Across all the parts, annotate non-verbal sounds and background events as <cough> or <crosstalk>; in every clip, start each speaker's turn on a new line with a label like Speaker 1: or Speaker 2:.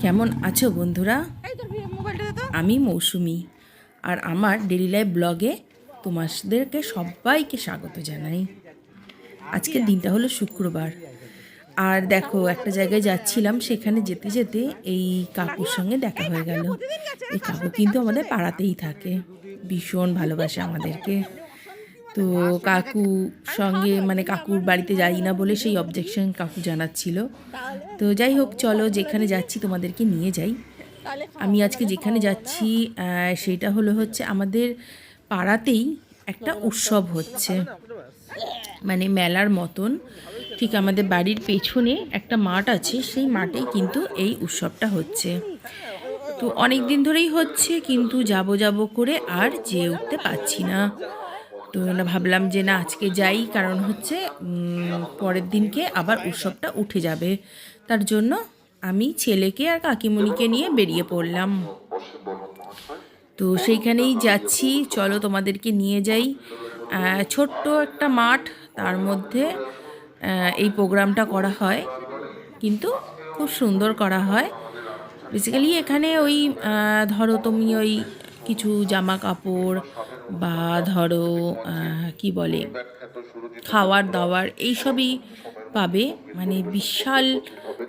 Speaker 1: কেমন আছো বন্ধুরা? আমি মৌসুমি। আর আমার ডেলি লাইফ ব্লগে তোমাদেরকে সবাইকে স্বাগত জানাই। আজকের দিনটা হলো শুক্রবার। আর দেখো একটা জায়গায় যাচ্ছিলাম সেখানে যেতে যেতে এই কাকুর সঙ্গে দেখা হয়ে গেল। এই কাকু কিন্তু আমাদের পাড়াতেই থাকে। ভীষণ ভালোবাসে আমাদেরকে। তো কাকু সঙ্গে মানে কাকুর বাড়িতে যাই না বলে সেই অবজেকশন কাকু জানাচ্ছিল। তো যাই হোক, চলো যেখানে যাচ্ছি তোমাদেরকে নিয়ে যাই। আমি আজকে যেখানে যাচ্ছি সেটা হলো হচ্ছে আমাদের পাড়াতেই একটা উৎসব হচ্ছে। মানে মেলার মতন। ঠিক আমাদের বাড়ির পেছনে একটা মাঠ আছে, সেই মাঠেই কিন্তু এই উৎসবটা হচ্ছে। তো অনেক দিন ধরেই হচ্ছে, কিন্তু যাব যাব করে আর যেয়ে উঠতে পারছি না। তো না ভাবলাম যে না, আজকে যাই, কারণ হচ্ছে পরের দিনকে আবার উৎসবটা উঠে যাবে। তার জন্য আমি ছেলেকে আর কাকিমণিকে নিয়ে বেরিয়ে পড়লাম। তো সেইখানেই যাচ্ছি। চলো তোমাদেরকে নিয়ে যাই। ছোট্ট একটা মাঠ, তার মধ্যে এই প্রোগ্রামটা করা হয়। কিন্তু খুব সুন্দর করা হয়। বেসিক্যালি এখানে ওই ধরো তুমি ওই কিছু জামা কাপড় বা ধরো কি বলে, খাওয়ার দাওয়ার এইসবই পাবে। মানে বিশাল,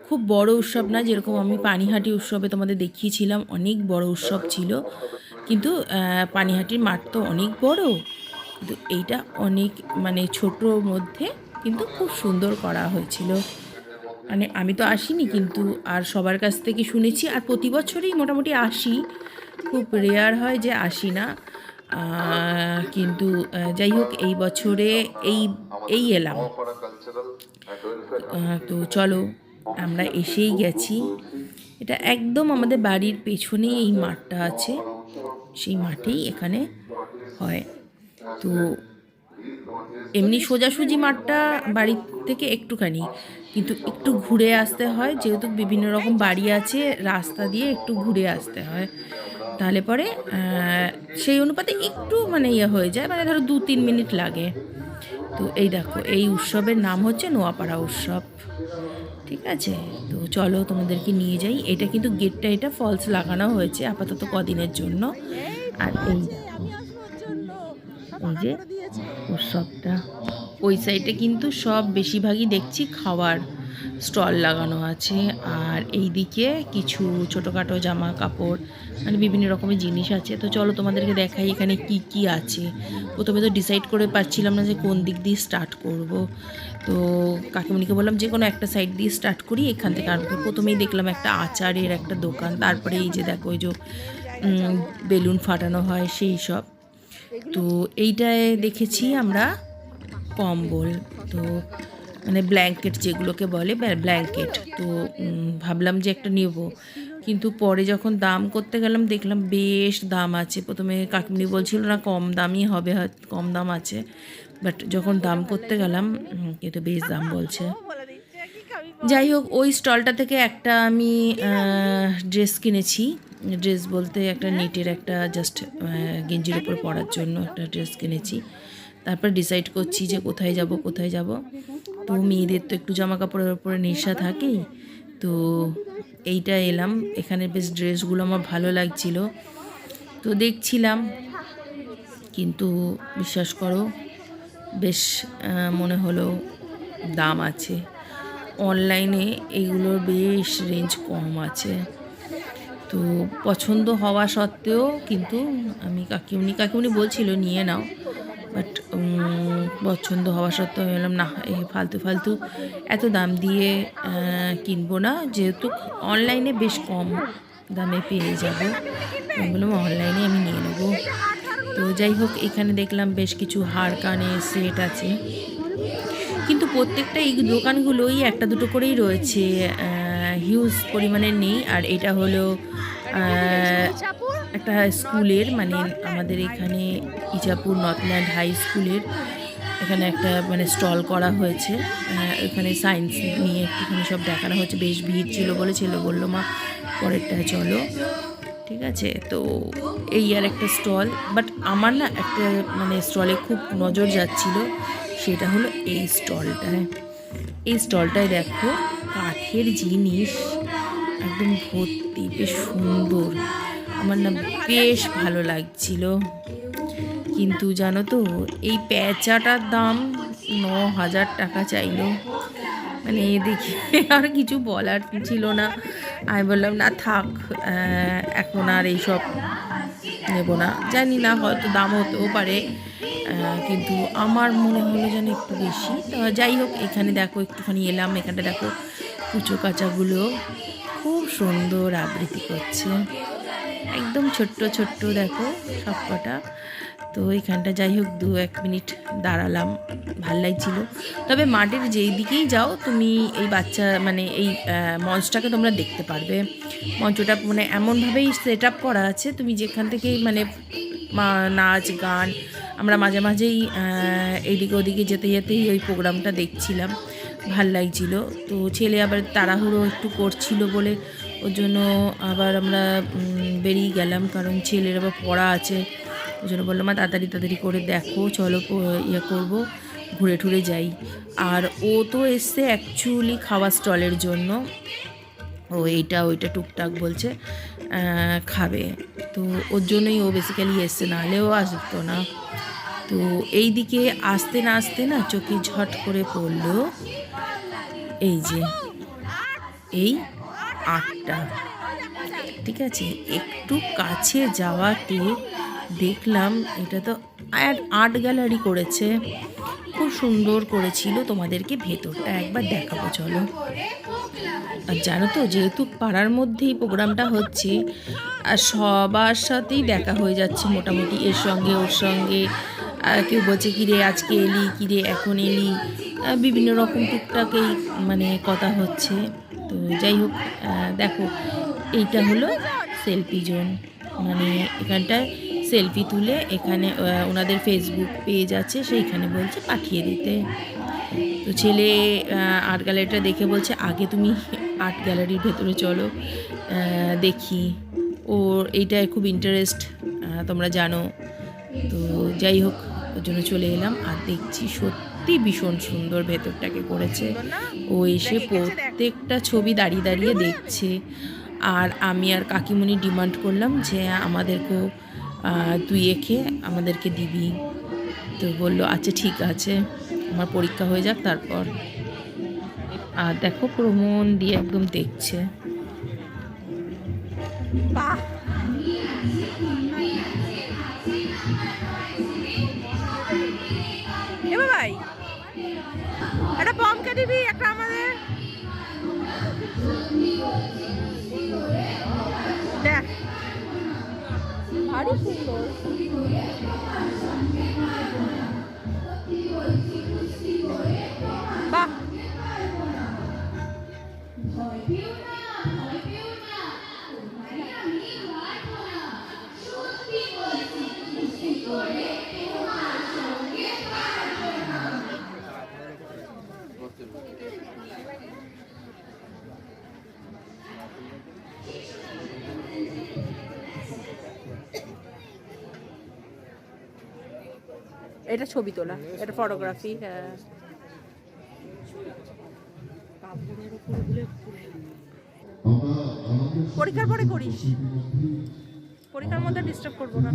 Speaker 1: খুব বড় উৎসব না, যেরকম আমি পানিহাটি উৎসবে তোমাদের দেখিয়েছিলাম, অনেক বড় উৎসব ছিল। কিন্তু পানিহাটির মাঠ তো অনেক বড়। কিন্তু এইটা অনেক মানে ছোটোর মধ্যে কিন্তু খুব সুন্দর করা হয়েছিল। মানে আমি তো আসিনি, কিন্তু আর সবার কাছ থেকে শুনেছি, আর প্রতি বছরই মোটামুটি আসি। খুব রেয়ার হয় যে আসি না। কিন্তু যাই হোক, এই বছরে এই এই এলাম। তো চলো, আমরা এসেই গেছি। এটা একদম আমাদের বাড়ির পেছনেই এই মাঠটা আছে। সেই মাঠেই এখানে হয়। তো এমনি সোজাসুজি মাঠটা বাড়ি থেকে একটুখানি, কিন্তু একটু ঘুরে আসতে হয়। যেহেতু বিভিন্ন রকম বাড়ি আছে, রাস্তা দিয়ে একটু ঘুরে আসতে হয়। তাহলে পরে সেই অনুপাতে একটু মানে ইয়ে হয়ে যায় মানে ধরো দু তিন মিনিট লাগে। তো এই দেখো, এই উৎসবের নাম হচ্ছে নোয়াপাড়া উৎসব। ঠিক আছে? তো চলো তোমাদেরকে নিয়ে যাই। এটা কিন্তু গেটটা এটা ফলস লাগানো হয়েছে আপাতত কদিনের জন্য। আর এই এই যে উৎসবটা। ওই সাইডে কিন্তু সব বেশিরভাগই দেখছি খাওয়ার। স্টল লাগানো আছে আর এই দিকে কিছু ছোটোখাটো জামা কাপড় মানে বিভিন্ন রকমের জিনিস আছে। তো চলো তোমাদেরকে দেখাই এখানে কি কি আছে। প্রথমে তো ডিসাইড করে পারছিলাম না যে কোন দিক দিয়ে স্টার্ট করব। তো কাকিমণিকে বললাম যে কোনো একটা সাইড দিয়ে স্টার্ট করি, এখান থেকে আর প্রথমেই দেখলাম একটা আচারের একটা দোকান, তারপরে এই যে দেখো ওই যে বেলুন ফাটানো হয় সেই সব। তো এইটায় দেখেছি আমরা কম্বল। তো মানে ব্ল্যাঙ্কেট যেগুলোকে বলে ব্ল্যাঙ্কেট তো ভাবলাম যে একটা নেব। কিন্তু পরে যখন দাম করতে গেলাম, দেখলাম বেশ দাম আছে। প্রথমে কাকিমনি বলছিল, না, কম দামই হবে কম দাম আছে। বাট যখন দাম করতে গেলাম কিন্তু বেশ দাম বলছে। যাই হোক, ওই স্টলটা থেকে একটা আমি ড্রেস কিনেছি। ড্রেস বলতে একটা নেটের একটা জাস্ট গেঞ্জির উপর পরার জন্য একটা ড্রেস কিনেছি। তারপর ডিসাইড করছি যে কোথায় যাব কোথায় যাব। তো মেয়েদের তো একটু জামা কাপড়ের ওপরে নেশা থাকেই। তো এইটা এলাম। এখানে বেশ ড্রেসগুলো আমার ভালো লাগছিল। তো দেখছিলাম। কিন্তু বিশ্বাস করো, বেশ মনে হলো দাম আছে। অনলাইনে এইগুলোর বেশ রেঞ্জ কম আছে। তো পছন্দ হওয়া সত্ত্বেও কিন্তু আমি কাকিমনি কাকিমনি বলছিল, নিয়ে নাও। বাট পছন্দ হওয়া সত্ত্বেও আমি বললাম, না, এই ফালতু ফালতু এত দাম দিয়ে কিনবো না। যেহেতু অনলাইনে বেশ কম দামে পেয়ে যাব। আমি বললাম অনলাইনে আমি নিয়ে নেব। তো যাই হোক, এখানে দেখলাম বেশ কিছু হার কানে সেট আছে। কিন্তু প্রত্যেকটা এই দোকানগুলোই একটা দুটো করেই রয়েছে হিউজ পরিমাণে নেই। আর এটা হলো একটা স্কুলের মানে আমাদের এখানে ইজাপুর নর্থল্যান্ড হাই স্কুলের। এখানে একটা মানে স্টল করা হয়েছে। এখানে সায়েন্স নিয়ে একটুখানি সব দেখানো হয়েছে বেশ ভিড় ছিল বলে ছিল বলল, মা, পরেরটা চলো। ঠিক আছে? তো এই আর একটা স্টল। বাট আমার না একটা মানে স্টলে খুব নজর যাচ্ছিল, সেটা হলো এই স্টলটায়। এই স্টলটায় দেখো, কাঠের জিনিস একদম ভর্তি, বেশ সুন্দর। আমার না বেশ ভালো লাগছিল। কিন্তু জানো তো, এই প্যাঁচাটার দাম ন হাজার টাকা চাইলো। মানে দেখি <laughs> আর কিছু বলার ছিল না। আমি বললাম, না থাক এখন আর এইসব নেব না। জানি না, হয়তো দাম হতেও পারে কিন্তু আমার মনে হলো যেন একটু বেশি। তো যাই হোক, এখানে দেখো, একটুখানি এলাম। এখানটা দেখো, কুচো কাঁচাগুলো খুব সুন্দর আবৃত্তি করছে। একদম ছোট্ট ছোট্ট, দেখো সব কটা তো এখানটা যাই হোক, দু এক মিনিট দাঁড়ালাম, ভালো লাগছিল। তবে মাঠের যেই দিকেই যাও, তুমি এই বাচ্চা মানে এই মঞ্চটাকে তোমরা দেখতে পারবে। মঞ্চটা মানে এমনভাবেই সেট আপ করা আছে, তুমি যেখান থেকেই মানে নাচ, গান, আমরা মাঝে মাঝেই এদিকে ওদিকে যেতে যেতেই ওই প্রোগ্রামটা দেখছিলাম, ভালো লাগছিল। তো ছেলে আবার তাড়াহুড়ো একটু করছিল বলে, ওর জন্য আবার আমরা বেরিয়ে গেলাম, কারণ ছেলের আবার পড়া আছে। ওই জন্য বলল, মা, তাড়াতাড়ি তাড়াতাড়ি করে দেখো, চলো ইয়ে করব, ঘুরে ঠুরে যাই। আর ও তো এসছে অ্যাকচুয়ালি খাওয়া স্টলের জন্য। ও এইটা, ওইটা টুকটাক বলছে খাবে। তো ওর জন্যই ও বেসিক্যালি এসছে নাহলে ও আসতো না। তো এই দিকে আসতে না আসতে না চোখে ঝট করে পড়ল, এই যে, এই আটটা। ঠিক আছে, একটু কাছে যাওয়াতে দেখলাম এটা তো আর্ট গ্যালারি করেছে। খুব সুন্দর করেছিল তোমাদেরকে ভেতরটা। একবার দেখাবো, চলো। আর জানো তো, যেহেতু পাড়ার মধ্যেই প্রোগ্রামটা হচ্ছে, আর সবার সাথেই দেখা হয়ে যাচ্ছে মোটামুটি, এর সঙ্গে ওর সঙ্গে। কেউ বলছে, কিরে, আজকে এলি? কিরে, এখন এলি? বিভিন্ন রকম টুকটাকেই মানে কথা হচ্ছে। তো যাই হোক দেখো, এইটা হলো সেলফি জোন। মানে এখানটায় সেলফি তুলে এখানে ওনাদের ফেসবুক পেজ আছে, সেইখানে বলছে পাঠিয়ে দিতে। তো ছেলে আর্ট গ্যালারিটা দেখে বলছে, আগে তুমি আর্ট গ্যালারির ভেতরে চলো দেখি। ওর এইটায় খুব ইন্টারেস্ট তোমরা জানো। তো যাই হোক, ওর জন্য চলে এলাম। আর দেখছি সত্যি ভীষণ সুন্দর ভেতরটাকে করেছে। ও এসে প্রত্যেকটা ছবি দাঁড়িয়ে দাঁড়িয়ে দেখছে। আর আমি আর কাকিমণি ডিমান্ড করলাম যে আমাদেরকেও তুই এঁকে আমাদেরকে দিবি। তো বলল আচ্ছা ঠিক আছে, আমার পরীক্ষা হয়ে যাক, তারপর। আর দেখো পুরো মন দিয়ে একদম দেখছে।
Speaker 2: ভাই একটা দিবি, একটা আমাদের? ভারী সুন্দর। বাহ। এটা ছবি তোলা, এটা ফটোগ্রাফি হ্যাঁ। পরীক্ষার পরে করিস। পরীক্ষার মধ্যে ডিস্টার্ব করব না।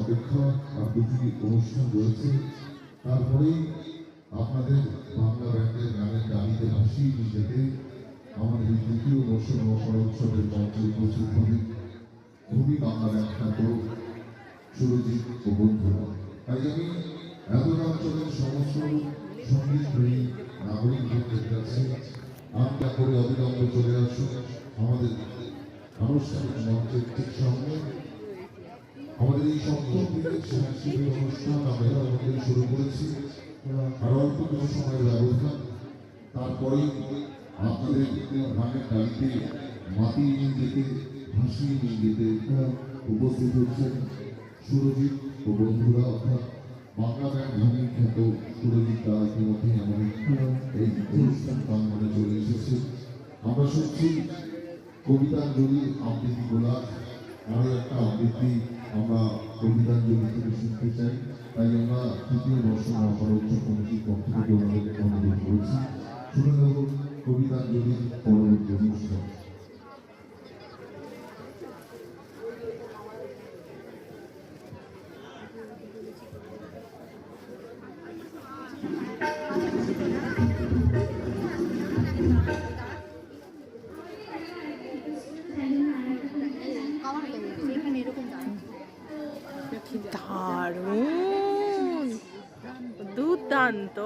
Speaker 3: অপেক্ষা আর দুটি অনুষ্ঠান রয়েছে তারপরেই আপনাদের বাংলা ব্যান্ডের গানের দাবিতে ভাসিয়ে যেতে আমাদের দ্বিতীয় বর্ষ নবান্ন উৎসবের মঞ্চে উপস্থিত হবে। ভূমি বাংলা ব্যাখ্যাত সুরজিৎ ও বন্ধুরা। তাই আমি এত অঞ্চলের সমস্ত সংগীত প্রেমী নাগরিকদের কাছে আমরা করে অবিলম্বে চলে আসুন। আমাদের আনুষ্ঠানিক মঞ্চের ঠিক সামনে। আমাদের এই দিনের সাংস্কৃতিক অনুষ্ঠান আমরা শুরু করেছি। আর অল্প কিছু সময়ের ব্যবধান তারপরেই আপনাদের গানের গাড়িতে মাতিয়ে নিয়ে যেতে ভাসিয়ে নিয়ে যেতে উপস্থিত হচ্ছেন সুরজিৎ ও বন্ধুরা, অর্থাৎ বাংলা ব্যান্ড ভূমি খ্যাত সুরজিৎ দা ইতিমধ্যেই আমাদের এই অনুষ্ঠান প্রাঙ্গনে চলে এসেছে। আমরা শুনছি কবিতাঞ্জলি, আবৃত্তি গোলাপ, আরও একটা আবৃত্তি আমরা কবিতাঞ্জলি থেকে শিখতে চাই। তাই আমরা তৃতীয় বর্ষ মহাপার উৎসব কমিটির পক্ষ থেকে ওনাদেরকে অনুরোধ করেছি শুনে নেব কবিতাঞ্জলি পরবর্তী
Speaker 2: দারুণ। দুর্দান্ত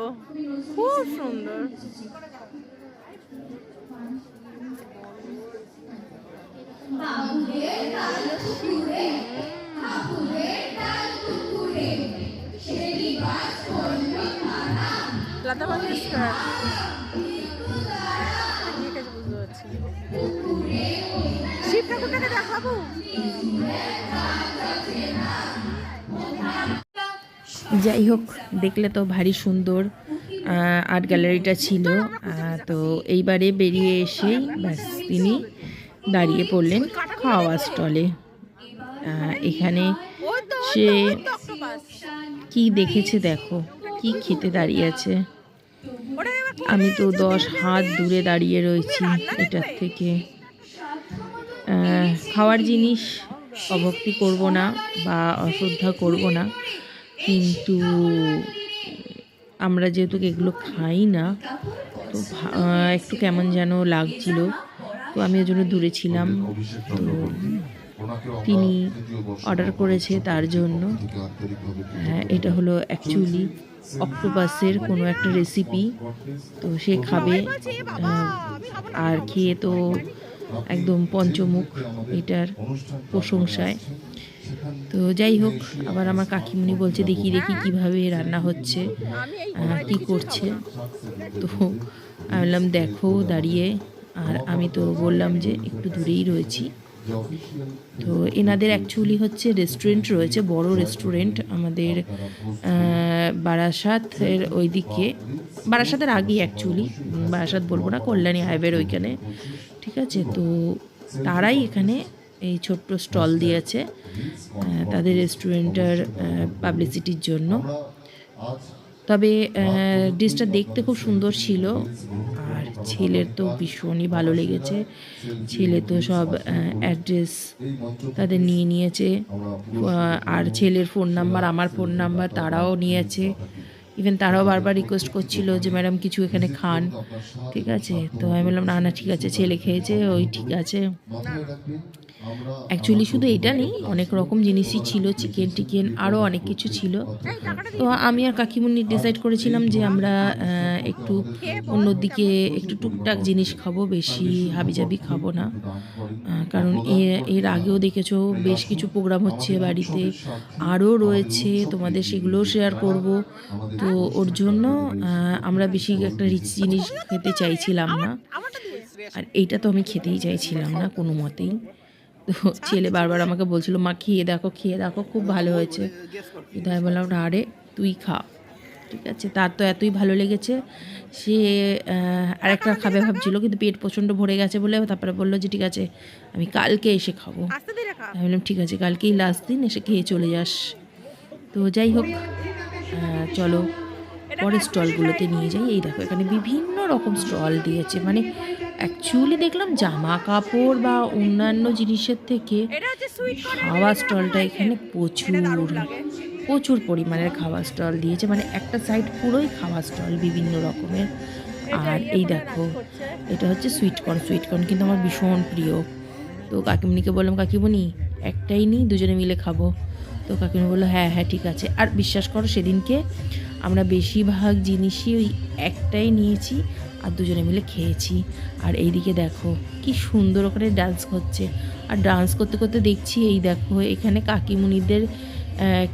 Speaker 2: খুব সুন্দর। লতা মঙ্গেশকর। শিব ঠাকুরটাকে দেখাবো?
Speaker 1: যাই হোক দেখলে তো ভারী সুন্দর আর্ট গ্যালারিটা ছিল। তো এইবারে বেরিয়ে এসেই ব্যাস তিনি দাঁড়িয়ে পড়লেন খাওয়া স্টলে। এখানে সে কি দেখেছে দেখো, কি খেতে দাঁড়িয়ে আছে। আমি তো দশ হাত দূরে দাঁড়িয়ে রয়েছি এটার থেকে। খাওয়ার জিনিস অভক্তি করব না বা অশ্রদ্ধা করব না। কিন্তু আমরা যেহেতু এগুলো খাই না তো একটু কেমন যেন লাগছিল। তো আমি ওই জন্য দূরে ছিলাম। তো তিনি অর্ডার করেছে তার জন্য। হ্যাঁ এটা হলো অ্যাকচুয়ালি অক্টোপাসের কোনো একটা রেসিপি তো সে খাবে আর খেয়ে তো একদম পঞ্চমুখ এটার প্রশংসায়। তো যাই হোক, আবার আমার কাকিমুনি বলছে, দেখি দেখি কীভাবে রান্না হচ্ছে কি করছে। তো আমি বললাম, দেখো, দাঁড়িয়ে। আর আমি তো বললাম যে, একটু দূরেই রয়েছি। তো এনাদের অ্যাকচুয়ালি হচ্ছে রেস্টুরেন্ট রয়েছে, বড় রেস্টুরেন্ট আমাদের বারাসাতের ওইদিকে, বারাসাতের আগেই অ্যাকচুয়ালি বারাসাত বলব না, কল্যাণী হাইওয়ের ওইখানে, ঠিক আছে? তো তারাই এখানে এই ছোট্ট স্টল দিয়েছে তাদের রেস্টুরেন্টের পাবলিসিটির জন্য। তবে ডিশটা দেখতে খুব সুন্দর ছিল, আর ছেলের তো ভীষণই ভালো লেগেছে। ছেলে তো সব অ্যাড্রেস তাদের নিয়ে নিয়েছে আর ছেলের ফোন নাম্বার আমার ফোন নাম্বার তারাও নিয়েছে। ইভেন তারাও বারবার রিকোয়েস্ট করছিল যে ম্যাডাম কিছু এখানে খান। ঠিক আছে? তো আমি বললাম, না না, ঠিক আছে, ছেলে খেয়েছে, ওই ঠিক আছে। অ্যাকচুয়ালি শুধু এটা নেই, অনেক রকম জিনিসই ছিল, চিকেন টিকেন আরও অনেক কিছু ছিল। তো আমি আর কাকিমুনি ডিসাইড করেছিলাম যে আমরা একটু অন্যদিকে একটু টুকটাক জিনিস খাব, বেশি হাবিজাবি খাব না। কারণ এর এর আগেও দেখেছ, বেশ কিছু প্রোগ্রাম হচ্ছে বাড়িতে আরও রয়েছে, তোমাদের সেগুলোও শেয়ার করব। তো ওর জন্য আমরা বেশি একটা রিচ জিনিস খেতে চাইছিলাম না। আর এইটা তো আমি খেতেই চাইছিলাম না কোনো মতেই। তো <laughs> ছেলে বারবার আমাকে বলছিল মা খেয়ে দেখো খেয়ে দেখো খুব ভালো হয়েছে। আমি বললাম না আরে তুই খা। ঠিক আছে তার তো এতই ভালো লেগেছে সে আরেকটা খাবে ভাবছিল কিন্তু পেট প্রচণ্ড ভরে গেছে বলে তারপরে বলল যে ঠিক আছে আমি কালকে এসে খাব। আমি বললাম ঠিক আছে কালকেই লাস্ট দিন এসে খেয়ে চলে যাস। তো যাই হোক চলো পরের স্টলগুলোতে নিয়ে যাই। এই দেখো এখানে বিভিন্ন রকম স্টল দিয়েছে মানে অ্যাকচুয়ালি দেখলাম জামা কাপড় বা অন্যান্য জিনিসের থেকে খাওয়া স্টলটা এখানে প্রচুর প্রচুর পরিমাণের খাওয়া স্টল দিয়েছে। মানে একটা সাইড পুরোই খাওয়া স্টল বিভিন্ন রকমের। আর এই দেখো এটা হচ্ছে সুইটকর্ন সুইটকর্ন কিন্তু আমার ভীষণ প্রিয়। তো কাকিমণিকে বললাম কাকিমণি একটাই নিই দুজনে মিলে খাব। তো কাকিমণি বলল হ্যাঁ হ্যাঁ ঠিক আছে। আর বিশ্বাস করো সেদিনকে আমরা বেশিরভাগ জিনিসই ওই একটাই নিয়েছি আর দুজনে মিলে খেয়েছি। আর এইদিকে দেখো, কি সুন্দর ওখানে ডান্স করছে। আর ডান্স করতে করতে দেখছি এই দেখো, এখানে কাকিমুনিদের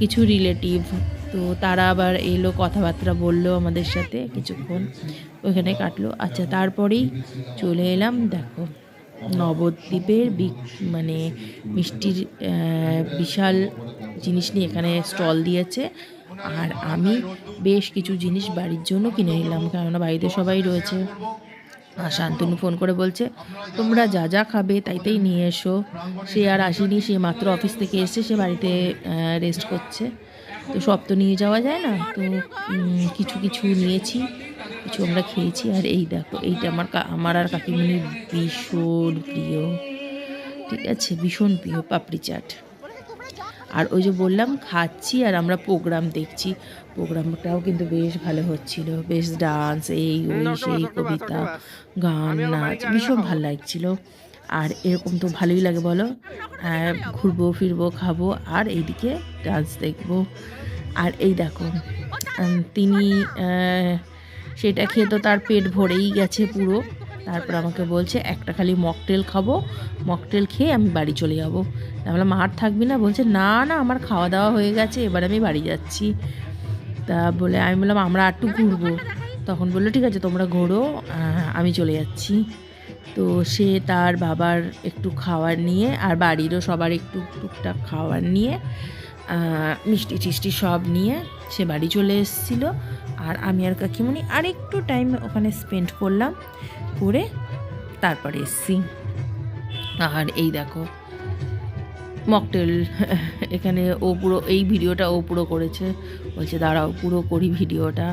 Speaker 1: কিছু রিলেটিভ তো তারা আবার এলো, কথাবার্তা বলল আমাদের সাথে কিছুক্ষণ, ওইখানে কাটলো। আচ্ছা তারপরেই চলে এলাম, দেখো, নবদ্বীপের মানে মিষ্টির বিশাল জিনিস নিয়ে এখানে স্টল দিয়েছে। আর আমি বেশ কিছু জিনিস বাড়ির জন্য কিনে নিলাম, কেননা বাড়িতে সবাই রয়েছে। আর শান্তনু ফোন করে বলছে, তোমরা যা যা খাবে তাই তাই নিয়ে এসো। সে আর আসেনি, সে মাত্র অফিস থেকে এসে সে বাড়িতে রেস্ট করছে। তো সব তো নিয়ে যাওয়া যায় না? তো কিছু কিছু নিয়েছি, কিছু আমরা খেয়েছি। আর এই দেখো, এইটা আমার আমার আর কাকিমণির ভীষণ প্রিয়। ঠিক আছে? ভীষণ প্রিয় পাপড়ি চাট। আর ওই যে বললাম খাচ্ছি আর আমরা প্রোগ্রাম দেখছি। প্রোগ্রামটাও কিন্তু বেশ ভালো হচ্ছিল। বেশ ডান্স এই ওই সেই কবিতা গান নাচ ভীষণ ভালো লাগছিল। আর এরকম তো ভালোই লাগে বলো। আর ঘুরবো ফিরবো খাব আর এইদিকে ডান্স দেখব। আর এই দেখো তিনি সেটা খেয়ে তো তার পেট ভরেই গেছে পুরো। তারপর আমাকে বলছে একটা খালি মকটেল খাব মকটেল খেয়ে আমি বাড়ি চলে যাব। আমি বললাম আর থাকবি না? বলছে না না আমার খাওয়া দাওয়া হয়ে গেছে এবার আমি বাড়ি যাচ্ছি। তা বলে আমি বললাম আমরা একটু ঘুরবো। তখন বলল ঠিক আছে তোমরা ঘোরো আমি চলে যাচ্ছি। তো সে তার বাবার একটু খাওয়ার নিয়ে আর বাড়িরও সবার একটু টুকটাক খাওয়ার নিয়ে মিষ্টি টিষ্টি সব নিয়ে সে বাড়ি চলে এসেছিল। আর আমি আর কাকিমণি আর একটু টাইম ওখানে স্পেন্ড করলাম। করে তারপরে এসছি। আর এই দেখো, মকটেল, এখানে ও পুরো, এই ভিডিওটা ও পুরো করেছে। বলছে, দাঁড়াও, পুরো করি ভিডিওটা।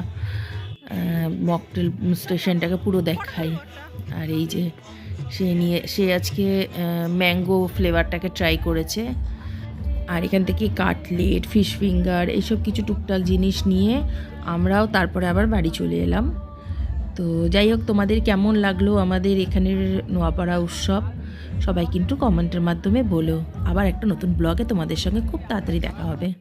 Speaker 1: মকটেল স্টেশনটাকে পুরো দেখাই। আর এই যে, সে নিয়ে, সে আজকে ম্যাঙ্গো ফ্লেভারটাকে ট্রাই করেছে। আর এখান থেকে কাটলেট, ফিশ ফিঙ্গার, এইসব কিছু টুকটাক জিনিস নিয়ে আমরাও তারপরে আবার বাড়ি চলে এলাম। তো যাই হোক, তোমাদের কেমন লাগল আমাদের এখানের নোয়াপাড়া উৎসব? সবাই কিন্তু কমেন্টের মাধ্যমে বলো। আবার একটা নতুন ব্লগে তোমাদের সঙ্গে খুব তাড়াতাড়ি দেখা হবে।